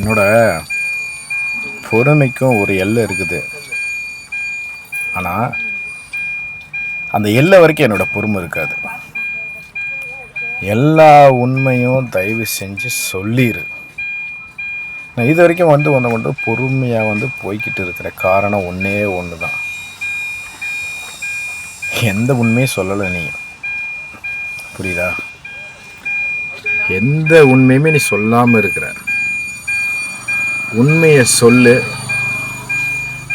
என்னோட பொறுமைக்கும் ஒரு எல்லை இருக்குது. ஆனால் அந்த எல்லை வரைக்கும் என்னோடய பொறுமை இருக்காது. எல்லா உண்மையும் தயவு செஞ்சு சொல்லிடு நான் இது வரைக்கும் வந்து ஒன்று கொண்டு பொறுமையாக வந்து போய்கிட்டு இருக்கிற காரணம் ஒன்றே ஒன்று தான் எந்த உண்மையும் சொல்லலை நீ. புரியுதா? எந்த உண்மையுமே நீ சொல்லாமல் இருக்கிற. உண்மையை சொல்லு.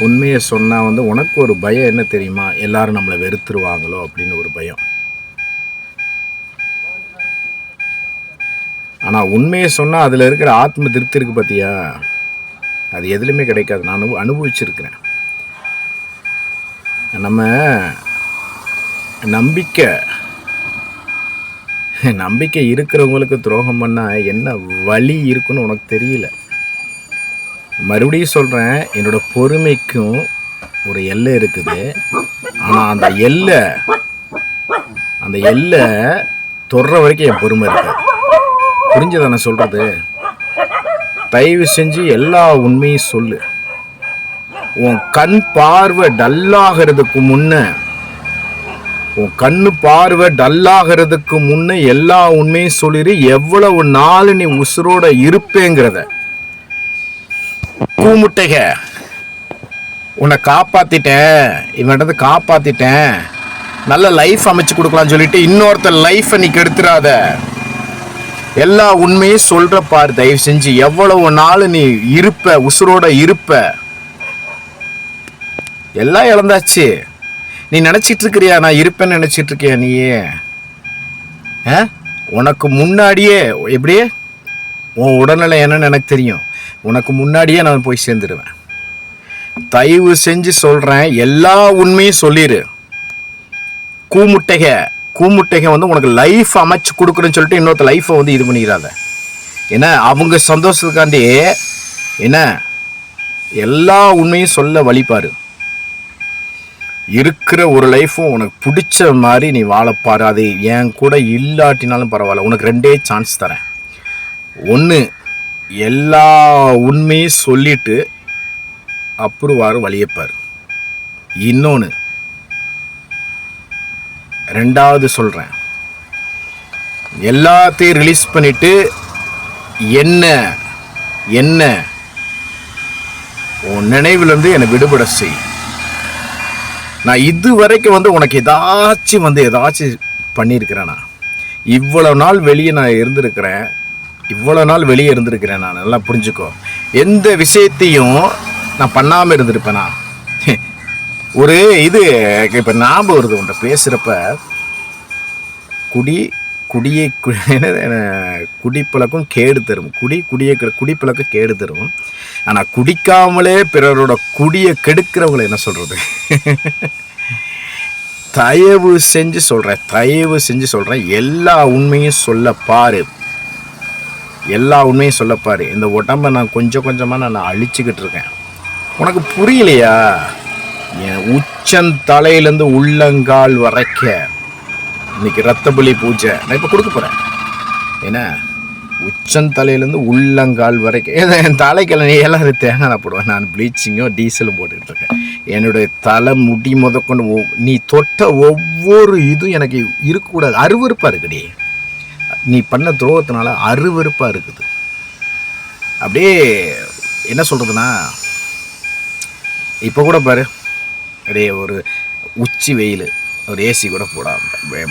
உண்மையை சொன்னால் வந்து உனக்கு ஒரு பயம் என்ன தெரியுமா? எல்லாரும் நம்மளை வெறுத்துருவாங்களோ அப்படின்னு ஒரு பயம். ஆனால் உண்மையை சொன்னால் அதில் இருக்கிற ஆத்ம திருப்தி இருக்குது பார்த்தியா அது எதுலையுமே கிடைக்காது. நான் அனுப அனுபவிச்சிருக்கிறேன். நம்ம நம்பிக்கை நம்பிக்கை இருக்கிறவங்களுக்கு துரோகம் பண்ணால் என்ன வழி இருக்குன்னு உனக்கு தெரியல. மறுபடியும் சொல்கிறேன் என்னோட பொறுமைக்கும் ஒரு எல்லை இருக்குது. ஆனால் அந்த எல்லை அந்த எல்லை தொடுற வரைக்கும் என் பொறுமை இருக்குது புரிஞ்சதை நான் சொல்கிறது தயவு செஞ்சு எல்லா உண்மையும் சொல்லு. உன் கண் பார்வை டல்லாகிறதுக்கு முன்ன உன் கண்ணு பார்வை டல்லாகிறதுக்கு முன்ன எல்லா உண்மையும் சொல்லிடு எவ்வளவு நாள் நீ உசுரோட இருப்பேங்கிறத. கூமுட்டைக. உன்னை காப்பாத்திட்டேன். இவன்கிட்ட காப்பாத்திட்டேன். நல்ல லைஃப் அமைச்சு கொடுக்கலாம்னு சொல்லிட்டு இன்னொருத்தர் லைஃப்பை நீ கெடுத்துறாத. எல்லா உண்மையும் சொல்ற பாரு தயவு செஞ்சு. எவ்வளவு நாள் நீ இருப்ப உசுரோட இருப்ப. எல்லாம் இழந்தாச்சு. நீ நினைச்சிட்டு இருக்கிறியா நான் இருப்பேன்னு நினைச்சிட்டு இருக்கியா நீயே? ஆ? உனக்கு முன்னாடியே எப்படியே? உன் உடல்நிலை என்னன்னு எனக்கு தெரியும். உனக்கு முன்னாடியே நான் போய் சேர்ந்துடுவேன். தயவு செஞ்சு சொல்கிறேன் எல்லா உண்மையும் சொல்லிடு கூமுட்டைக கூமுட்டைக வந்து உனக்கு லைஃப் அமைச்சு கொடுக்குறேன்னு சொல்லிட்டு இன்னொருத்த லைஃப்பை வந்து இது பண்ணிக்கிறாத. ஏன்னா அவங்க சந்தோஷத்துக்காண்டி என்ன எல்லா உண்மையும் சொல்ல வழிபாரு. இருக்கிற ஒரு லைஃப்பும் உனக்கு பிடிச்ச மாதிரி நீ வாழப்பாரு அது என் கூட இல்லாட்டினாலும் பரவாயில்ல. உனக்கு ரெண்டே சான்ஸ் தரேன். ஒன்று எல்லா உண்மையும் சொல்லிட்டு அப்புறவாறு வழியப்பார். இன்னொன்று ரெண்டாவது சொல்கிறேன் எல்லாத்தையும் ரிலீஸ் பண்ணிவிட்டு என்ன என்ன உன் நினைவிலிருந்து என்னை விடுபட செய். நான் இது வரைக்கும் வந்து உனக்கு ஏதாச்சும் வந்து ஏதாச்சும் பண்ணியிருக்கிறேனா. இவ்வளோ நாள் வெளியே நான் இருந்திருக்கிறேன். இவ்வளோ நாள் வெளியே இருந்திருக்கிறேன் நான். நல்லா புரிஞ்சுக்கோ. எந்த விஷயத்தையும் நான் பண்ணாமல் இருந்திருப்பேனா? ஒரு இது இப்போ ஞாபகம் வருது உன்ட்ட பேசுகிறப்ப குடி குடியை கு- குடிப்பழக்கம் கேடு தரும். குடி குடியை குடிப்பழக்கம் கேடு தரும். ஆனால் குடிக்காமலே பிறரோட குடியை கெடுக்கிறவங்களை என்ன சொல்கிறது தயவு செஞ்சு சொல்கிறேன் தயவு செஞ்சு சொல்கிறேன் எல்லா உண்மையும் சொல்ல பாரு. எல்லா உண்மையும் சொல்லப்பார் இந்த உடம்பை நான் கொஞ்சம் கொஞ்சமாக நான் அழிச்சுக்கிட்டு இருக்கேன். உனக்கு புரியலையா? என் உச்சந்தலையிலேருந்து உள்ளங்கால் வரைக்க இன்னைக்கு ரத்த பலி பூஜை. நான் இப்போ கொடுக்க போகிறேன் என்ன? உச்சந்தலையிலேருந்து உள்ளங்கால் வரைக்கும் ஏன்னா என் தலைக்கிழமை எல்லாம் தேங்காய் நான் போடுவேன் நான் ப்ளீச்சிங்கும் டீசலும் போட்டுக்கிட்டு இருக்கேன். என்னுடைய தலை முடி முதற்கொண்டு நீ தொட்ட ஒவ்வொரு இதுவும் எனக்கு இருக்கக்கூடாது. அருவறுப்பாக இருக்குடி. நீ பண்ண துரோகத்தினால அருவருப்பாக இருக்குது. அப்படியே என்ன சொல்கிறதுனா இப்போ கூட பாரு. அப்படியே ஒரு உச்சி வெயில் ஒரு ஏசி கூட போடாம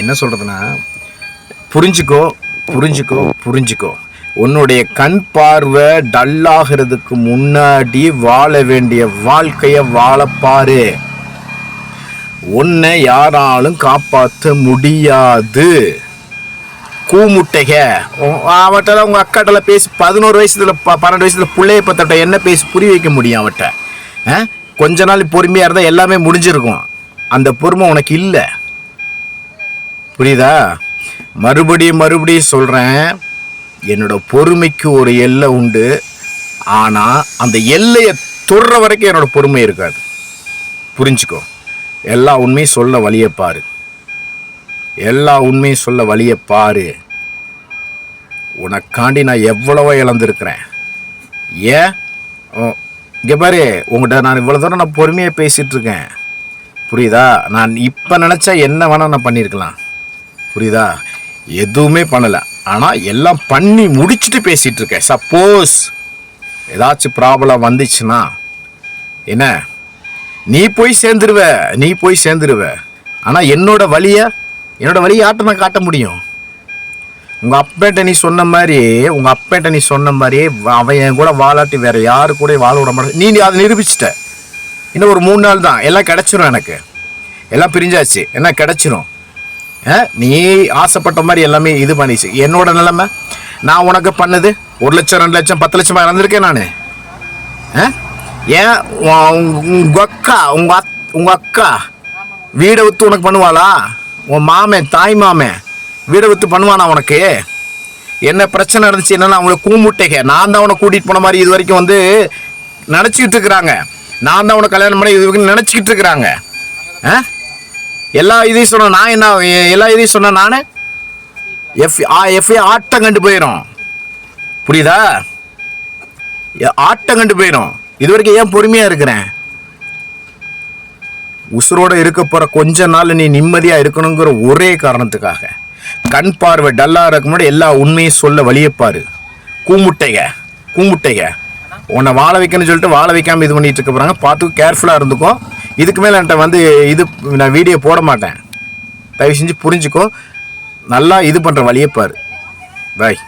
என்ன சொல்கிறதுனா புரிஞ்சுக்கோ புரிஞ்சுக்கோ புரிஞ்சுக்கோ. உன்னுடைய கண் பார்வை டல்லாகிறதுக்கு முன்னாடி வாழ வேண்டிய வாழ்க்கையை வாழப்பாரு உன்னை யாராலும் காப்பாற்ற முடியாது. கூமுட்டைக. அவட்டெல்லாம் உங்கள் அக்காட்டெல்லாம் பேசி பதினோரு வயசுல ப- பன்னெண்டு வயசுல பிள்ளைய பத்தட்ட என்ன பேசி புரிய வைக்க முடியும் அவட்ட? கொஞ்ச நாள் பொறுமையாக இருந்தால் எல்லாமே முடிஞ்சிருக்கும். அந்த பொறுமை உனக்கு இல்லை. புரியுதா? மறுபடியும் மறுபடியும் சொல்கிறேன் என்னோட பொறுமைக்கு ஒரு எல்லை உண்டு. ஆனால் அந்த எல்லையை தொடுற வரைக்கும் என்னோடய பொறுமை இருக்காது. புரிஞ்சுக்கோ. எல்லா உண்மையும் சொல்ல வழியை பாரு. எல்லா உண்மையும் சொல்ல வழியை பாரு. உனக்காண்டி நான் எவ்வளவோ இழந்திருக்கிறேன். ஏன் இங்கே பாரு உங்கள்கிட்ட நான் இவ்வளோ தூரம் நான் பொறுமையாக பேசிகிட்ருக்கேன் புரியுதா? நான் இப்போ நினச்சா என்ன வேணால் நான் பண்ணியிருக்கலாம் புரியுதா? எதுவுமே பண்ணலை. ஆனால் எல்லாம் பண்ணி முடிச்சுட்டு பேசிகிட்டு இருக்கேன் சப்போஸ் ஏதாச்சும் ப்ராப்ளம் வந்துச்சுன்னா என்ன? நீ போய் சேர்ந்துருவ நீ போய் சேர்ந்துருவ. ஆனால் என்னோட வழியை என்னோட வழியை ஆட்டம் நான் காட்ட முடியும்? உங்கள் அப்பேட்ட நீ சொன்ன மாதிரி உங்கள் அப்பேட்ட நீ சொன்ன மாதிரியே அவன் என் கூட வாழாட்டி வேறு யாரு கூட வாழ விட மாட்டேன் நீ நீ அதை நிரூபிச்சிட்ட. இன்னும் ஒரு மூணு நாள் தான். எல்லாம் கிடச்சிரும் எனக்கு. எல்லாம் பிரிஞ்சாச்சு. என்ன கிடச்சிரும். ஆ, நீ ஆசைப்பட்ட மாதிரி எல்லாமே இது பண்ணிச்சு. என்னோட நிலைமை? நான் உனக்கு பண்ணது ஒரு லட்சம் ரெண்டு லட்சம் பத்து லட்சமாக இறந்துருக்கேன் நான். ஏன் உங்கள் அக்கா உங்கள் அத்- உங்கள் அக்கா வீடை விற்று உனக்கு பண்ணுவாளா? உன் மாமன் தாய் மாமன் வீடை வித்து பண்ணுவானா உனக்கு? என்ன பிரச்சனை இருந்துச்சு? என்னென்னா அவங்கள கூமுட்டைக நான் தான் அவனை கூட்டிகிட்டு போன மாதிரி இது வரைக்கும் வந்து நினச்சிக்கிட்டு இருக்கிறாங்க. நான் தான் அவனை கல்யாணம் பண்ணி இது வரைக்கும் நினச்சிக்கிட்டு இருக்கிறாங்க. ஆ? எல்லா இதையும் சொன்ன நான் என்ன எல்லா இதையும் சொன்ன நான்? எஃப் எஃப்ஐ ஆட்டம் கண்டு போயிடும் புரியுதா? ஆட்டம் கண்டு போயிடும் இது வரைக்கும் ஏன் பொறுமையாக இருக்கிறேன்? உசுரோட இருக்க போற கொஞ்ச நாள் நீ நிம்மதியா இருக்கணுங்கிற ஒரே காரணத்துக்காக. கண் பார்வை டல்லா இருக்க முன்னாடி எல்லா உண்மையும் சொல்ல வழியப்பாரு கூமுட்டைக கூமுட்டைக உன்னை வாழ வைக்கணும்னு சொல்லிட்டு வாழ வைக்காம இது பண்ணிட்டு இருக்க போறாங்க. பார்த்து கேர்ஃபுல்லா இருந்துக்கோ. இதுக்கு மேல என்கிட்ட வந்து இது நான் வீடியோ போட மாட்டேன். தயவு செஞ்சு புரிஞ்சுக்கோ. நல்லா இது பண்ற வழியப்பாரு பாய்